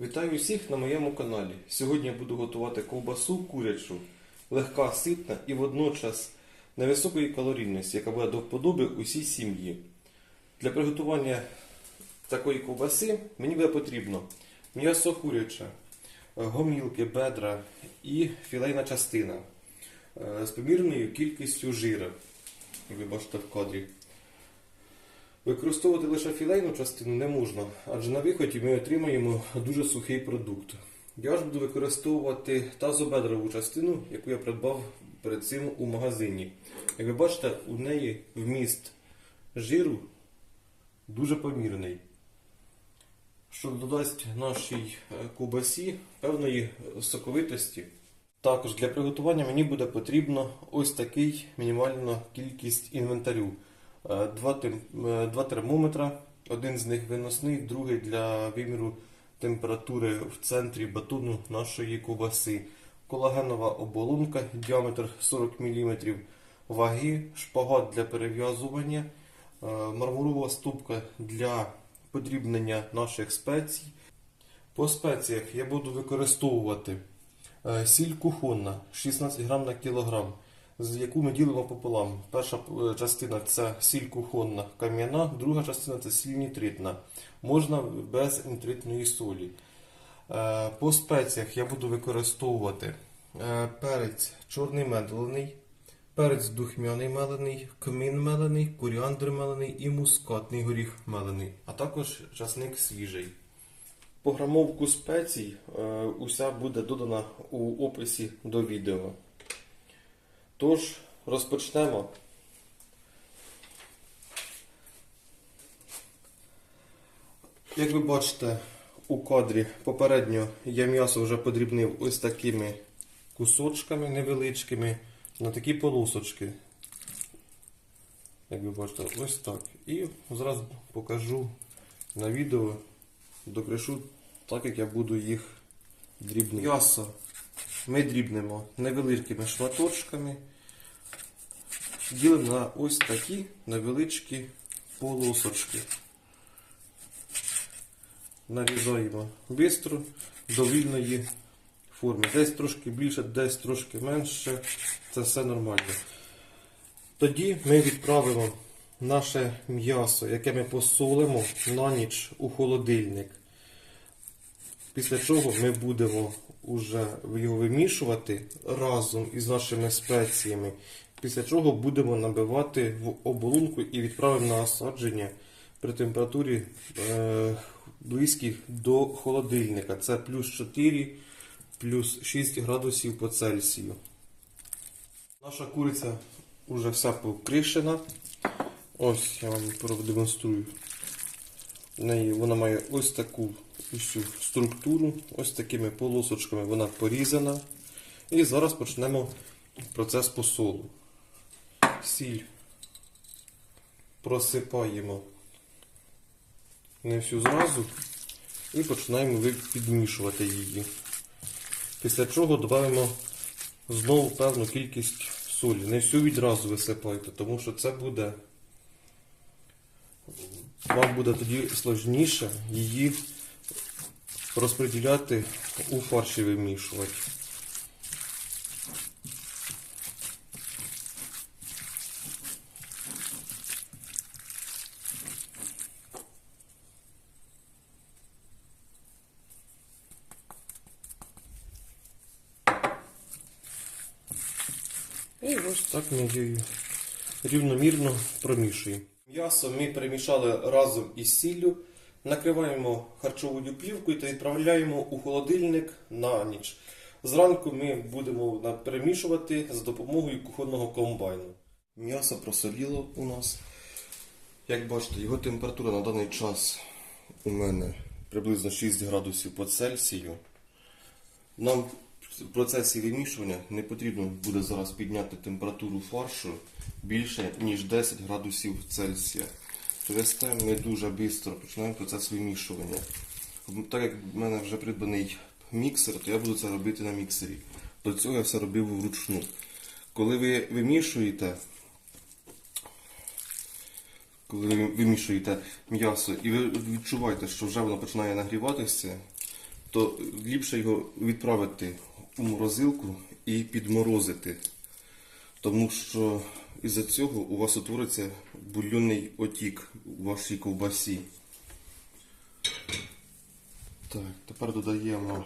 Вітаю всіх на моєму каналі. Сьогодні я буду готувати ковбасу курячу, легка, ситна і водночас невисокої калорійності, яка буде до вподоби усій сім'ї. Для приготування такої ковбаси мені буде потрібно м'ясо куряче, гомілки, бедра і філейна частина е, з помірною кількістю жира, як ви бачите в кадрі. Використовувати лише філейну частину не можна, адже на виході ми отримаємо дуже сухий продукт. Я ж буду використовувати тазобедрову частину, яку я придбав перед цим у магазині. Як ви бачите, у неї вміст жиру дуже помірний, що додасть нашій е, ковбасі певної соковитості. Також для приготування мені буде потрібно ось такий мінімальна кількість інвентарю. Е, Два, е, два термометра, один з них виносний, другий для виміру температури в центрі батону нашої ковбаси. Колагенова оболонка, діаметр 40 мм, ваги, шпагат для перев'язування, е, мармурова ступка для подрібнення наших спецій. По спеціях я буду використовувати сіль кухонна 16 грам на кілограм, яку ми ділимо пополам. Перша е, частина це сіль кухонна кам'яна, друга частина це сіль нітритна. Можна без нітритної солі. Е, По спеціях я буду використовувати е, перець чорний медлений, перець духмяний мелений, кмин мелений, коріандр мелений і мускатний горіх мелений, а також часник свіжий. Пограмовку спецій уся буде додана у описі до відео. Тож, розпочнемо. Як ви бачите у кадрі попередньо я м'ясо вже подрібнив ось такими кусочками невеличкими на такі полосочки. Як ви бачите, ось так. І зразу покажу на відео, докрешу так, як я буду їх дрібнити. М'ясо ми дрібнемо невеликими шматочками. Ділимо на ось такі невеличкі полосочки. Нарізаємо бистро до вільної форми. Десь трошки більше, десь трошки менше. Це все нормально. Тоді ми відправимо наше м'ясо, яке ми посолимо на ніч у холодильник. Після чого ми будемо уже його вимішувати разом із нашими спеціями. Після чого будемо набивати в оболонку і відправимо на осадження при температурі е, близьких до холодильника. Це плюс 4, плюс 6 градусів по Цельсію. Наша куриця вже вся покришена. Ось я вам продемонструю. Вона має ось таку всю структуру, ось такими полосочками вона порізана. І зараз почнемо процес посолу. Сіль просипаємо не всю зразу і починаємо підмішувати її. Після чого додаємо знову певну кількість солі. Не всю відразу висипайте, тому що це буде. Вам буде тоді сложніше її розподіляти у фарші вимішувати. І ось так ми її рівномірно промішуємо. М'ясо ми перемішали разом із сіллю, накриваємо харчовою плівкою та відправляємо у холодильник на ніч. Зранку ми будемо перемішувати за допомогою кухонного комбайну. М'ясо просоліло у нас. Як бачите, його температура на даний час у мене приблизно 6 градусів по Цельсію. Нам в процесі вимішування не потрібно буде зараз підняти температуру фаршу більше, ніж 10 градусів Цельсія. Через те ми дуже швидко починаємо процес вимішування. Так як в мене вже придбаний міксер, то я буду це робити на міксері. До цього я все робив вручну. Коли ви вимішуєте, коли ви вимішуєте м'ясо і ви відчуваєте, що вже воно починає нагріватися, то ліпше його відправити у морозилку і підморозити. Тому що із-за цього у вас утвориться бульйонний отік у вашій ковбасі. Так, тепер додаємо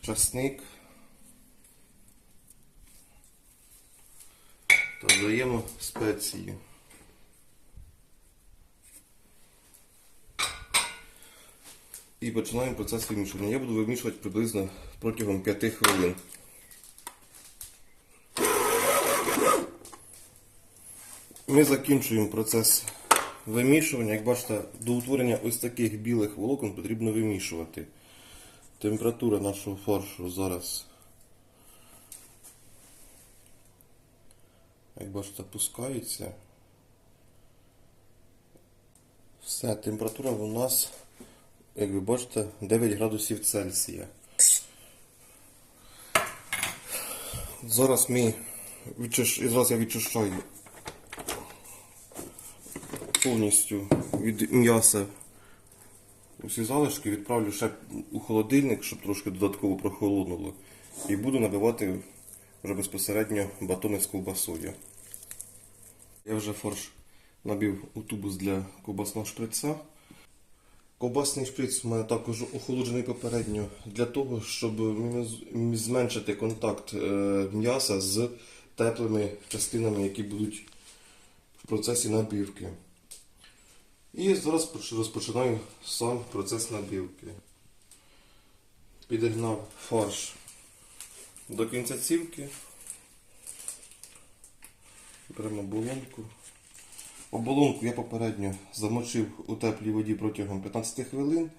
часник. Та додаємо спеції. І починаємо процес вимішування. Я буду вимішувати приблизно протягом 5 хвилин. Ми закінчуємо процес вимішування. Як бачите, до утворення ось таких білих волокон потрібно вимішувати. Температура нашого фаршу зараз, як бачите, опускається. Все, температура у нас, як ви бачите, 9 градусів Цельсія. Зараз ми зараз я відчищаю повністю від м'яса усі залишки, відправлю ще у холодильник, щоб трошки додатково прохолонуло. І буду набивати вже безпосередньо батони з ковбасою. Я вже фарш набив у тубус для ковбасного шприца. Ковбасний шприц у мене також охолоджений попередньо для того, щоб зменшити контакт е, м'яса з теплими частинами, які будуть в процесі набівки. І зараз розпочинаю сам процес набівки. Підігнав фарш до кінця цівки. Беремо оболонку. Оболонку я попередньо замочив у теплій воді протягом 15 хвилин,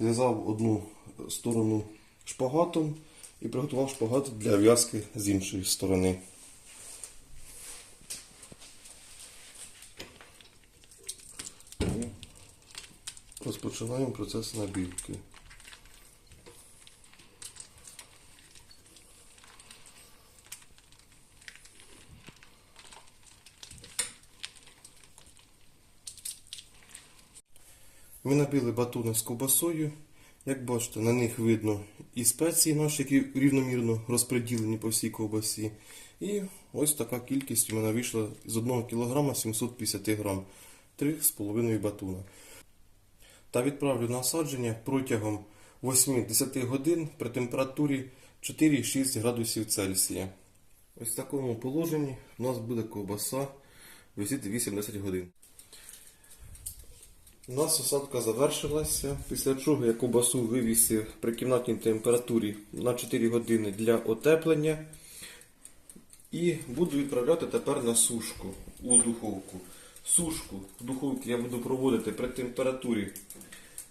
зв'язав одну сторону шпагатом і приготував шпагат для в'язки з іншої сторони. Розпочинаємо процес набівки. Ми набили батони з ковбасою. Як бачите, на них видно і спеції наші, які рівномірно розподілені по всій ковбасі. І ось така кількість у мене вийшла з 1 кг 750 грам. 3,5 батона. Та відправлю на осадження протягом 8-10 годин при температурі 4-6 градусів Цельсія. Ось в такому положенні у нас буде ковбаса висіти 8-10 годин. У нас осадка завершилася, після чого я ковбасу вивісив при кімнатній температурі на 4 години для отеплення. І буду відправляти тепер на сушку у духовку. Сушку в духовці я буду проводити при температурі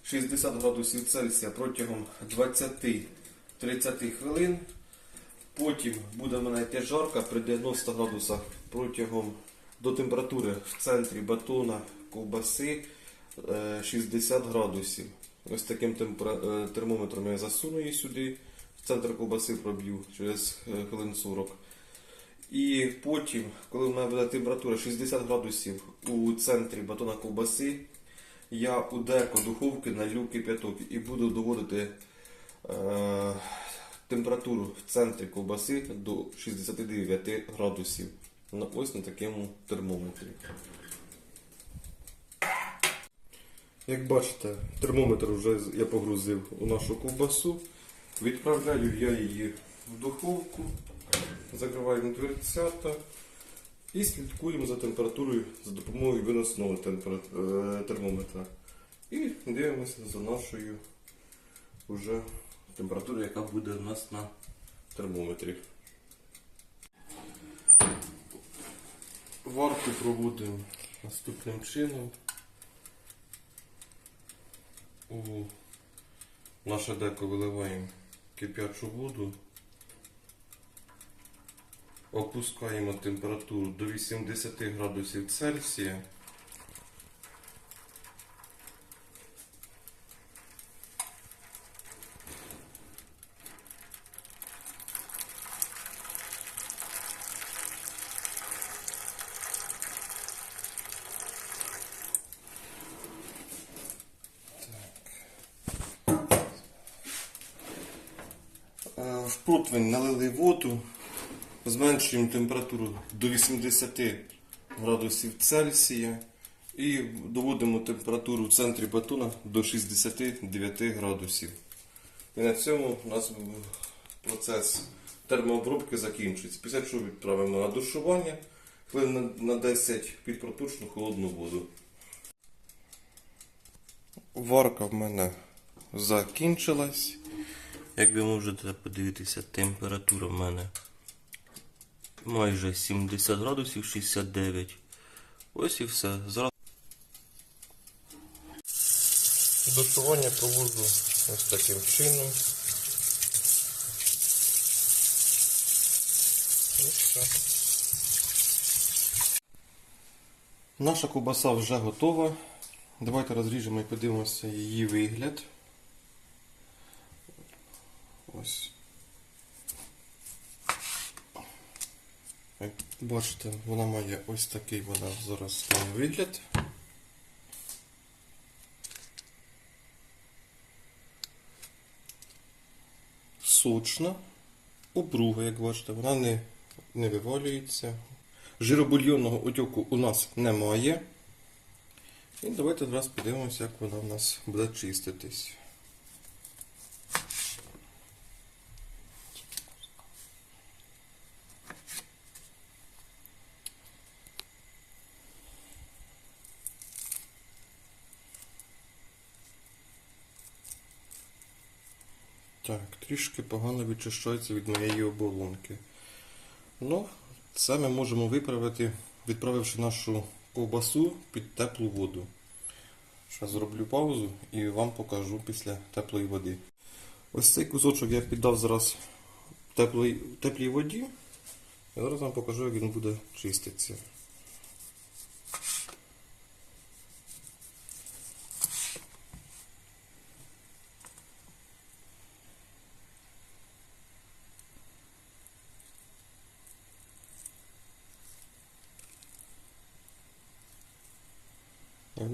60 градусів Цельсія протягом 20-30 хвилин. Потім буде в мене жарка при 90 градусах протягом до температури в центрі батона ковбаси е, 60 градусів. Ось таким е, термометром я засуну її сюди, в центр ковбаси проб'ю через е, хвилин 40. І потім, коли в мене буде температура 60 градусів у центрі батона ковбаси, я у дерко духовки налю кип'яток і буду доводити е, температуру в центрі ковбаси до 69 градусів. На ось на такому термометрі. Як бачите, термометр вже я погрузив у нашу ковбасу. Відправляю я її в духовку, закриваємо дверцята і слідкуємо за температурою за допомогою виносного е, термометра. І дивимося за нашою вже температурою, яка буде у нас на термометрі. Варку проводимо наступним чином. У наше деко виливаємо кип'ячу воду, опускаємо температуру до 80 градусів Цельсія. Е, в налили воду зменшуємо температуру до 80 градусів Цельсія і доводимо температуру в центрі батона до 69 градусів. І на цьому у нас процес термообробки закінчується. Після чого відправимо на душування хвилин на- на 10 під проточну холодну воду. Варка в мене закінчилась. Як ви можете подивитися, температура в мене майже 70 градусів 69. Ось і все. Зараз досування проводжу ось таким чином. Наша ковбаса вже готова. Давайте розріжемо і подивимося її вигляд. Ось. Як бачите, вона має ось такий вона зараз має вигляд. Сочна, обруга, як бачите, вона не, не вивалюється. Жиробульйонного отьоку у нас немає. І давайте зараз подивимося, як вона в нас буде чиститись. Так, трішки погано відчищається від моєї оболонки. Ну, це ми можемо виправити, відправивши нашу ковбасу під теплу воду. Ще зроблю паузу і вам покажу після теплої води. Ось цей кусочок я піддав зараз теплій, теплій воді. І зараз вам покажу, як він буде чиститися.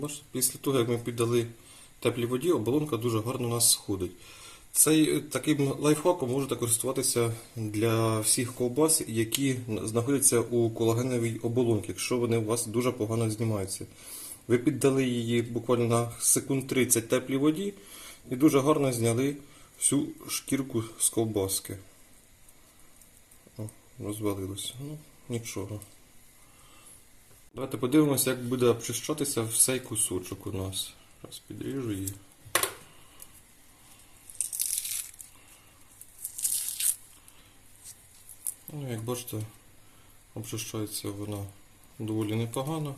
Бачите, після того, як ми піддали теплій воді, оболонка дуже гарно у нас сходить. Цей е, таким лайфхаком можете користуватися для всіх ковбас, які знаходяться у колагеновій оболонці, якщо вони у вас дуже погано знімаються. Ви піддали її буквально на секунд 30 теплій воді і дуже гарно зняли всю шкірку з ковбаски. О, розвалилося. Ну, нічого. Давайте подивимося, як буде обчищатися цей кусочок у нас. Зараз підріжу її. Ну, як бачите, обчищається вона доволі непогано.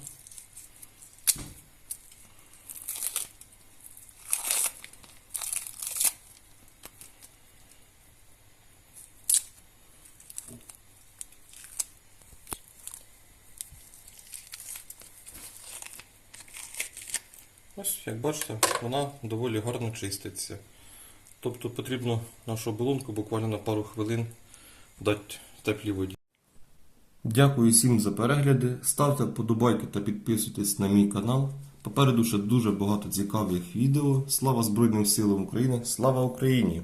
Ось, як бачите, вона доволі гарно чиститься. Тобто потрібно нашу оболонку буквально на пару хвилин дати теплій воді. Дякую всім за перегляди. Ставте вподобайки та підписуйтесь на мій канал. Попереду ще дуже багато цікавих відео. Слава Збройним силам України! Слава Україні!